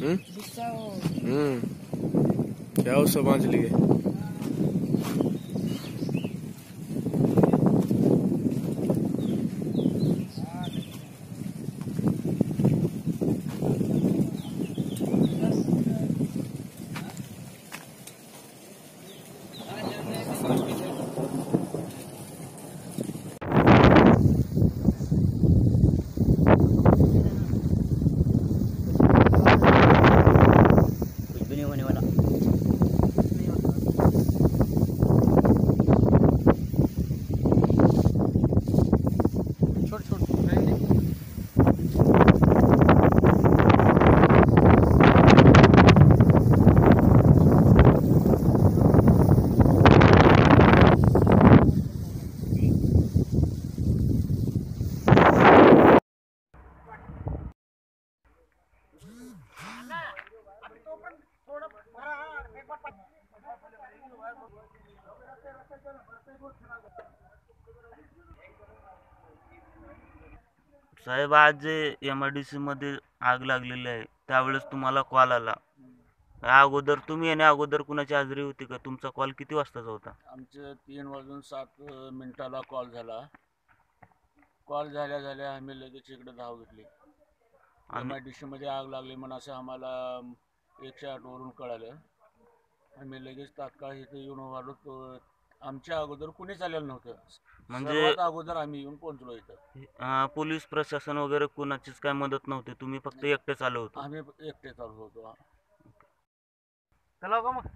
हम्म? क्या हो समाज लिए साहेब आज जे एम आय डी मध्ये आग लागलेली आहे त्यावेळेस तुम्हाला कॉल आला. या अगोदर तुम्ही येण्या अगोदर कुणाची हाजरी होती का? तुमचा कॉल किती वाजताचा होता? आमचं तीन वाजून सात मिनिटाला कॉल झाला. कॉल झाल्या झाल्या आम्ही लगेच इकडे धाव घेतली. एम आणि आय डी सीमध्ये आग लागली म्हणून असं आम्हाला एकशे आठवरून कळालं. आम्ही लगेच तात्काळ इथे येऊन उभारलो तो आमच्या अगोदर कुणीच आलेलं नव्हतं. म्हणजे सर्वात अगोदर आम्ही येऊन पोहोचलो इथं. अं, पोलीस प्रशासन वगैरे कुणाचीच काय मदत नव्हती. तुम्ही फक्त एकटेच आलो होतो. आम्ही एकटेच आलो होतो. चला का मग?